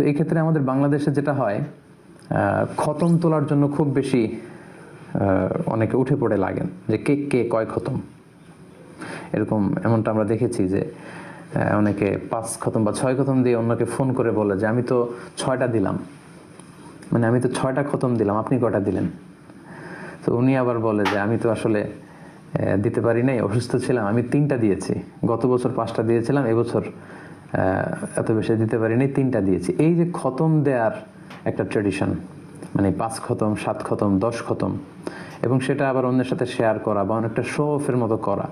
তো এই ক্ষেত্রে আমাদের বাংলাদেশে যেটা হয় খতম তোলার জন্য খুব বেশি অনেকে উঠে পড়ে লাগেন যে কে কে কয় খতম। এরকম এমনটা আমরা দেখেছি যে অনেকে পাঁচ খতম বা ছয় খতম দিয়ে অন্যকে ফোন করে বলে যে, আমি তো ছয়টা দিলাম। মানে আমি তো ছয়টা খতম দিলাম, আপনি কয়টা দিলেন? তো উনি আবার বলে যে, আমি তো আসলে দিতে পারি নাই, অসুস্থ ছিলাম, আমি তিনটা দিয়েছি। গত বছর পাঁচটা দিয়েছিলাম, এবছর এত বেশি দিতে পারিনি, তিনটা দিয়েছি। এই যে খতম দেয়ার একটা ট্রেডিশন মানে পাঁচ খতম, সাত খতম, দশ খতম, এবং সেটা আবার অন্যের সাথে শেয়ার করা বা অনেকটা শো অফের মতো করা,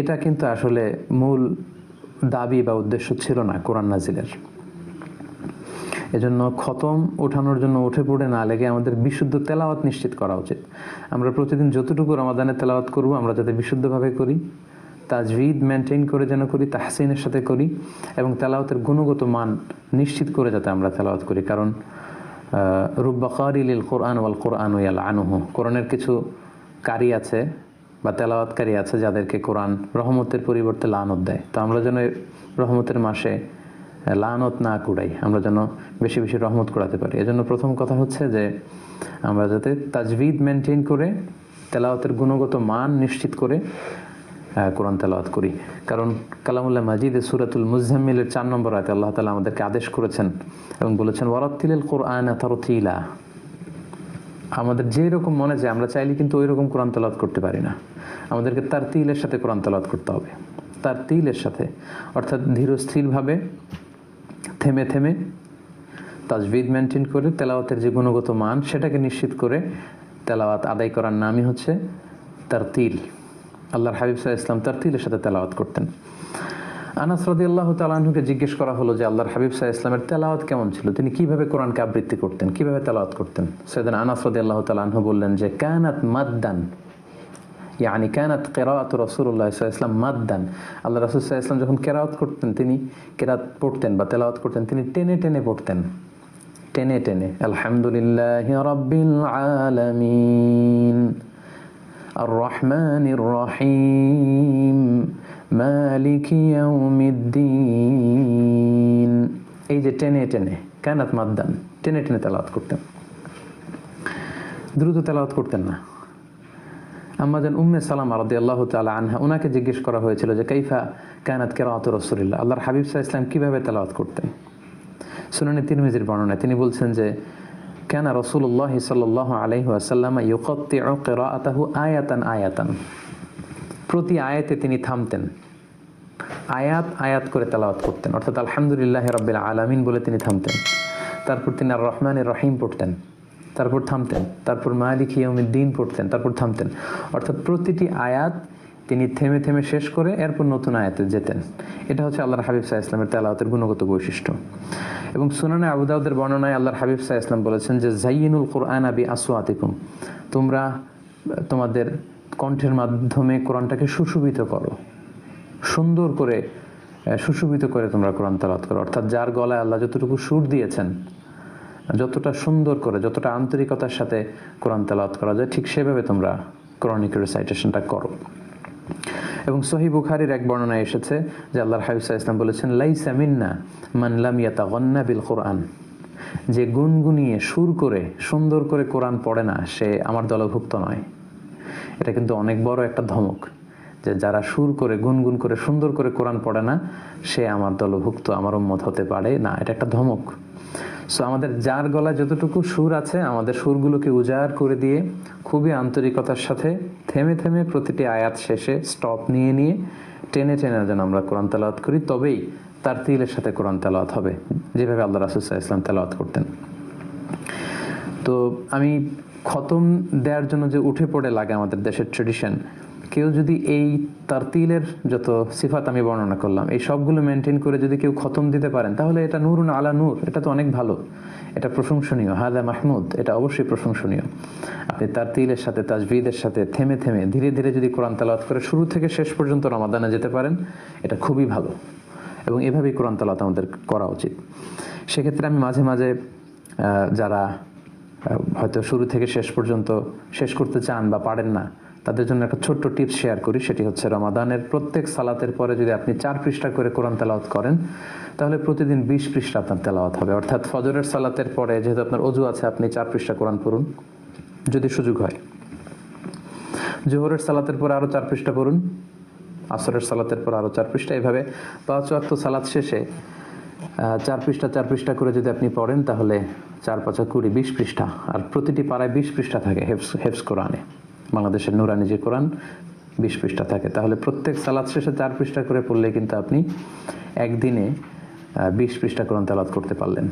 এটা কিন্তু আসলে মূল দাবি বা উদ্দেশ্য ছিল না কোরআন নাজিলের। এজন্য খতম ওঠানোর জন্য উঠে পড়ে না লেগে আমাদের বিশুদ্ধ তেলাওয়াত নিশ্চিত করা উচিত। আমরা প্রতিদিন যতটুকু রমাদানে তেলাওয়াত করব, আমরা যাতে বিশুদ্ধভাবে করি। তাজভিদ মেনটেন করে যেন করি, তাহসিনের সাথে করি এবং তেলাওতের গুণগত মান নিশ্চিত করে যাতে আমরা তেলাওয়াত করি। কারণ রুব্বাকারিল কোরআন ওয়াল কোরআন ওয়াল আনুহু কোরআনের কিছু কারি আছে বা তেলাওয়াতকারী আছে যাদেরকে কোরআন রহমতের পরিবর্তে লানত দেয়। তো আমরা যেন রহমতের মাসে লানত না কুড়াই, আমরা যেন বেশি বেশি রহমত কুড়াতে পারি। এজন্য প্রথম কথা হচ্ছে যে, আমরা যাতে তাজভিদ মেনটেন করে, তেলাওয়াতের গুণগত মান নিশ্চিত করে কোরআন তেলাওয়াত করি। কারণ কালামুল্লাহ মাজিদ সুরাতুল মুজাম্মিলের চার নম্বর আয়তে আল্লাহ তালা আমাদেরকে আদেশ করেছেন এবং বলেছেন ওয়ারাত্তিল কোরআন তারতিলা। আমাদের যে রকম মনে যায় আমরা চাইলে কিন্তু ওই রকম কোরআন তেলাওয়াত করতে পারি না। আমাদেরকে তার তিলের সাথে কোরআন তেলাওয়াত করতে হবে। তার তিলের সাথে। অর্থাৎ ধীরস্থিরভাবে থেমে থেমে তাজবিদ মেনটেন করে তেলাওয়াতের যে গুণগত মান, সেটাকে নিশ্চিত করে তেলাওয়াত আদায় করার নামই হচ্ছে তার তিল আল্লাহর হাবিব সাহা ইসলাম তার তিলের সাথে তেলাওয়াত করতেন। আনাস রদি আল্লাহ তালাহুকে জিজ্ঞেস করা হলো যে আল্লাহর হাবিব সাহা ইসলামের তেলাওয়াত কেমন ছিল? তিনি কীভাবে কোরআনকে আবৃত্তি করতেন? কীভাবে তেলাওয়াত করতেন? সেদিন আনাস রদি আল্লাহ তালাহু বললেন যে, কানাত মাদ্দান। ইয়ানি কানাত কেরাত রসুল্লাহ ইসলাম মাদ্দান। আল্লাহ রসুল ইসলাম যখন কেরাত করতেন, তিনি কেরাত পড়তেন বা তেলাওয়াত করতেন, তিনি টেনে টেনে পড়তেন। টেনে টেনে, আলহামদুলিল্লাহ রব্বিল আলামিন। الرحمن الرحيم مالك يوم الدين এই যে টেনে টেনে কানাত মাদ্দান টেনে টেনে তেলাওয়াত করতেন দ্রুত তেলাওয়াত করতেন না আম্মাজান উম্মে সালাম আরদি আল্লাহ তালা আনহা ওনাকে জিজ্ঞেস করা হয়েছিল যে কাইফা কানাত কেরাত রসুলিল্লাহ আল্লাহর হাবিব সাহা ইসলাম কীভাবে তেলাওয়াত করতেন সুনানি তিরমিজির বর্ণনায় তিনি বলছেন যে কেন রসুল্লাহ সাল্লাহ আলহি আসাল্লাম ইউকত্তি কেরাতাহু আয়াতান আয়াতান। প্রতি আয়াতে তিনি থামতেন। আয়াত আয়াত করে তেলাওয়াত করতেন। অর্থাৎ আলহামদুলিল্লাহ রব্বিল আলামিন বলে তিনি থামতেন। তারপর তিনি আর রহমানের রহিম পড়তেন। তারপর থামতেন। তারপর মালিক ইয়মিদ্দিন পড়তেন। তারপর থামতেন। অর্থাৎ প্রতিটি আয়াত তিনি থেমে থেমে শেষ করে এরপর নতুন আয়াতে যেতেন। এটা হচ্ছে আল্লাহর হাবিব সাহা ইসলামের তেলাওয়াতের গুণগত বৈশিষ্ট্য। এবং সুনানে আবুদাউদের বর্ণনায় আল্লাহর হাবিব সাহা ইসলাম বলেছেন যে জাইনুল কোরআন আবি আসোয়াতিকুম তোমরা, তোমাদের কণ্ঠের মাধ্যমে কোরআনটাকে সুশোভিত করো। সুন্দর করে সুশোভিত করে তোমরা কোরআন তেলাওয়াত করো। অর্থাৎ যার গলায় আল্লাহ যতটুকু সুর দিয়েছেন, যতটা সুন্দর করে, যতটা আন্তরিকতার সাথে কোরআন তেলাওয়াত করা যায়, ঠিক সেভাবে তোমরা কোরআনিক রেসাইটেশনটা করো। এবং সহি বুখারির এক বর্ণনায় এসেছে যে আল্লাহর হাবিব ইসলাম বলেছেন, লাইসা মিন্না মানলাম ইয়াতা গন্না বিল কোরআন। যে গুনগুনিয়ে সুর করে, সুন্দর করে কোরআন পড়ে না, সে আমার দলভুক্ত নয়। এটা কিন্তু অনেক বড় একটা ধমক যে যারা সুর করে, গুনগুন করে, সুন্দর করে কোরআন পড়ে না, সে আমার দলভুক্ত, আমার উম্মত হতে পারে না। এটা একটা ধমক। সো আমাদের যার গলায় যতটুকু সুর আছে, আমাদের সুরগুলোকে উজাড় করে দিয়ে খুবই আন্তরিকতার সাথে থেমে থেমে প্রতিটি আয়াত শেষে স্টপ নিয়ে নিয়ে টেনে টেনে যেন আমরা কোরআন তেলাওয়াত করি, তবেই তার তিলের সাথে কোরআন তেলাওয়াত হবে, যেভাবে আল্লাহ রাসুসাহ ইসলাম তেলাওয়াত করতেন। তো আমি খতম দেওয়ার জন্য যে উঠে পড়ে লাগে আমাদের দেশের ট্রেডিশন কেউ যদি এই তারতিলের যত সিফাত আমি বর্ণনা করলাম, এই সবগুলো মেনটেন করে যদি কেউ খতম দিতে পারেন, তাহলে এটা নূরুন আলা নূর, এটা তো অনেক ভালো। এটা প্রশংসনীয়। হাদা মাহমুদ, এটা অবশ্যই প্রশংসনীয়। আপনি তার তিলের সাথে, তাজবিদের সাথে থেমে থেমে, ধীরে ধীরে যদি কোরআন তালাওয়াত করে শুরু থেকে শেষ পর্যন্ত রমাদানে যেতে পারেন, এটা খুবই ভালো। এবং এভাবেই কোরআন তালাওয়াত আমাদের করা উচিত। সেক্ষেত্রে আমি মাঝে মাঝে যারা হয়তো শুরু থেকে শেষ পর্যন্ত শেষ করতে চান বা পারেন না তাদের জন্য একটা ছোট্ট টিপস শেয়ার করি, সেটি হচ্ছে রমাদানের প্রত্যেক সালাতের পরে যদি আপনি চার পৃষ্ঠা করে কোরআন তেলাওয়াত করেন, তাহলে প্রতিদিন বিশ পৃষ্ঠা আপনার তেলাওয়াত হবে। অর্থাৎ ফজরের সালাতের পরে যেহেতু আপনার অজু আছে, আপনি চার পৃষ্ঠা কোরআন পড়ুন, যদি সুযোগ হয়। জোহরের সালাতের পরে আরও চার পৃষ্ঠা পড়ুন, আসরের সালাতের পর আরও চার পৃষ্ঠা। এভাবে পাঁচ ওয়াক্ত সালাত শেষে চার পৃষ্ঠা চার পৃষ্ঠা করে যদি আপনি পড়েন, তাহলে চার পাঁচা কুড়ি, বিশ পৃষ্ঠা। আর প্রতিটি পাড়ায় বিশ পৃষ্ঠা থাকে হেফস হেফস কোরআনে। বাংলাদেশের নুরানি যে কোরআন, বিশ পৃষ্ঠা থাকে। তাহলে প্রত্যেক সালাদ শেষে চার পৃষ্ঠা করে পড়লে কিন্তু আপনি একদিনে বিশ পৃষ্ঠা কোরআন তালাত করতে পারলেন।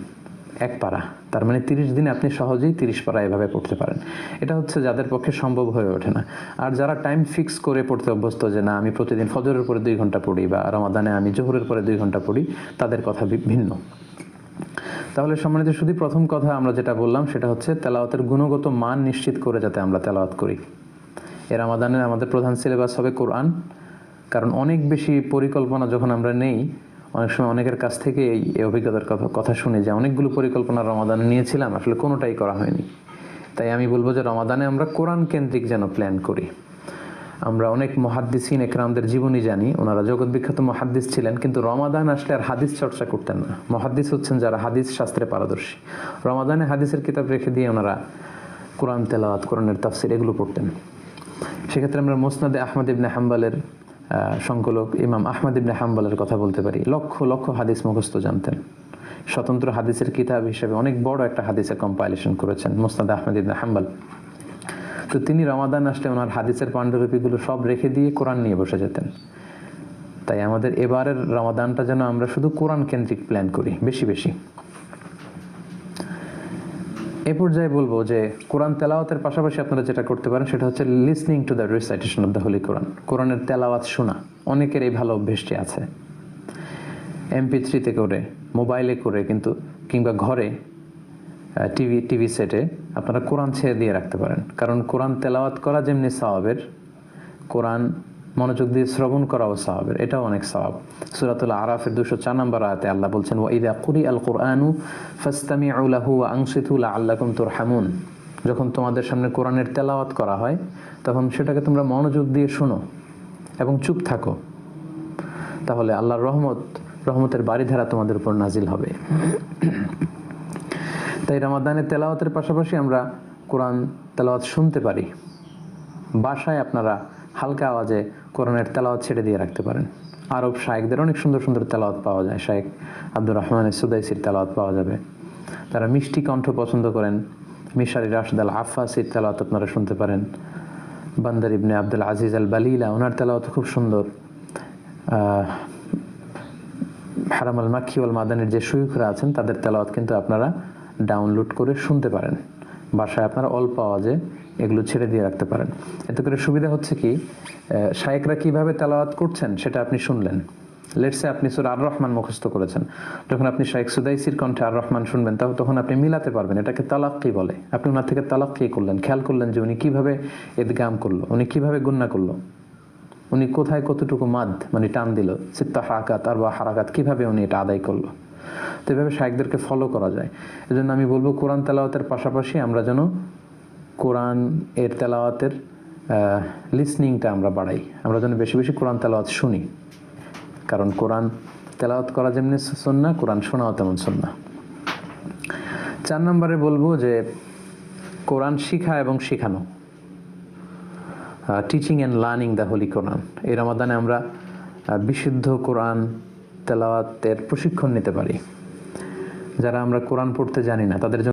এক পারা। তার মানে তিরিশ দিনে আপনি সহজেই তিরিশ পারা এভাবে পড়তে পারেন। এটা হচ্ছে যাদের পক্ষে সম্ভব হয়ে ওঠে না। আর যারা টাইম ফিক্স করে পড়তে অভ্যস্ত যে, না, আমি প্রতিদিন ফজরের পরে দুই ঘণ্টা পড়ি বা রমাদানে আমি জোহরের পরে দুই ঘণ্টা পড়ি, তাদের কথা ভিন্ন। তাহলে সম্মানিত শুধু প্রথম কথা আমরা যেটা বললাম, সেটা হচ্ছে তেলাওয়াতের গুণগত মান নিশ্চিত করে যাতে আমরা তেলাওয়াত করি। এ রামাদানের আমাদের প্রধান সিলেবাস হবে কোরআন কারণ অনেক বেশি পরিকল্পনা যখন আমরা নেই, অনেক সময় অনেকের কাছ থেকে এই অভিজ্ঞতার কথা কথা শুনি যে অনেকগুলো পরিকল্পনা রমাদানে নিয়েছিলাম, আসলে কোনোটাই করা হয়নি। তাই আমি বলব যে রমাদানে আমরা কোরআন কেন্দ্রিক যেন প্ল্যান করি। আমরা অনেক মহাদ্দিসিন একরামদের জীবনী জানি, ওনারা জগৎ বিখ্যাত মহাদ্দিস ছিলেন, কিন্তু রমাদান আসলে আর হাদিস চর্চা করতেন না। মহাদ্দিস হচ্ছেন যারা হাদিস শাস্ত্রে পারদর্শী। রমাদানে হাদিসের কিতাব রেখে দিয়ে ওনারা কোরআন তেলাওয়াত কোরআনের তাফসির এগুলো পড়তেন। সেক্ষেত্রে আমরা মোসনাদে আহমদ ইবনে হাম্বালের সংকলক ইমাম আহমদ ইবনে হাম্বালের কথা বলতে পারি। লক্ষ লক্ষ হাদিস মুখস্থ জানতেন। স্বতন্ত্র হাদিসের কিতাব হিসেবে অনেক বড় একটা হাদিসের কম্পাইলেশন করেছেন মোসনাদ আহমদ ইবনে হাম্বাল। তো তিনি রমাদান আসলে ওনার হাদিসের পাণ্ডুলিপিগুলো সব রেখে দিয়ে কোরআন নিয়ে বসে যেতেন। তাই আমাদের এবারের রমাদানটা যেন আমরা শুধু কোরআন কেন্দ্রিক প্ল্যান করি, বেশি বেশি। এ পর্যায়ে বলব যে কোরআন তেলাওয়াতের পাশাপাশি আপনারা যেটা করতে পারেন, সেটা হচ্ছে listening to the recitation of the holy Quran কোরআনের তেলাওয়াত শোনা, অনেকের এই ভালো অভ্যেসটি আছে। এমপি থ্রিতে করে মোবাইলে করে কিন্তু, কিংবা ঘরে টিভি টিভি সেটে আপনারা কোরআন ছেড়ে দিয়ে রাখতে পারেন। কারণ কোরআন তেলাওয়াত করা যেমনি সাহাবের কোরআন মনোযোগ দিয়ে শ্রবণ করাও সাহাবের এটাও অনেক সওয়াব সূরাতুল আরাফের দুশো চার নম্বর আয়াতে আল্লাহ বলছেন, ওয়া ইদা কুরি আল কোরআনু ফাস্তামি আউলাহু ওয়া আনসিতু লাআল্লাকুম তুরহামুন। যখন তোমাদের সামনে কোরআনের তেলাওয়াত করা হয়, তখন সেটাকে তোমরা মনোযোগ দিয়ে শোনো এবং চুপ থাকো। তাহলে আল্লাহর রহমত, রহমতের বাড়িধারা তোমাদের উপর নাজিল হবে। তাই রামাদানের তেলাওয়াতের পাশাপাশি আমরা কোরআন তেলাওয়াত শুনতে পারি। বাসায় আপনারা হালকা আওয়াজে কোরআনের তেলাওয়াত ছেড়ে দিয়ে রাখতে পারেন। আরব শায়েকদের অনেক সুন্দর সুন্দর তেলাওয়াত পাওয়া যায়। শায়েক আব্দুর রহমানের সুদাইসির তেলাওয়াত পাওয়া যাবে। তারা মিষ্টি কণ্ঠ পছন্দ করেন। মিশারি রাশদ আল আফাসির তেলাওয়াত আপনারা শুনতে পারেন। বান্দার ইবনে আব্দুল আজিজ আল বালিলা ওনার তেলাওয়াত খুব সুন্দর। হারাম আল মাক্ষি ওয়াল মাদানের যে সুইখরা আছেন, তাদের তেলাওয়াত কিন্তু আপনারা ডাউনলোড করে শুনতে পারেন। বাসায় আপনারা অল্প আওয়াজে এগুলো ছেড়ে দিয়ে রাখতে পারেন। এতে করে সুবিধা হচ্ছে কি শায়েকরা কীভাবে তেলাওয়াত করছেন সেটা আপনি শুনলেন। লেটসে আপনি সুর আর রহমান মুখস্থ করেছেন। যখন আপনি শায়েক সুদাইসির কণ্ঠে আর রহমান শুনবেন তাহলে তখন আপনি মিলাতে পারবেন। এটাকে তালাক্কি বলে। আপনি ওনার থেকে তালাক্কি করলেন, খেয়াল করলেন যে উনি কীভাবে এদগাম করল, উনি কীভাবে গুন্না করল, উনি কোথায় কতটুকু মাদ মানে টান দিল চিত্তা হারাকাত আর বা হারাকাত, কীভাবে উনি এটা আদায় করল। তো এভাবে শায়েকদেরকে ফলো করা যায়। এজন্য আমি বলব, কোরআন তেলাওয়াতের পাশাপাশি আমরা যেন কোরআন এর তেলাওয়াতের লিসনিংটা আমরা বাড়াই। আমরা যেন বেশি বেশি কোরআন তেলাওয়াত শুনি। কারণ কোরআন তেলাওয়াত করা যেমনি সন্না, কোরআন শোনাও তেমন সন্না। চার নম্বরে বলব যে, কোরআন শিখা এবং শেখানো। Teaching and learning the holy Quran এই রমাদানে আমরা বিশুদ্ধ কোরআন তেলাওয়াতের প্রশিক্ষণ নিতে পারি। যারা আমরা কোরআন পড়তে জানি না, তাদের জন্য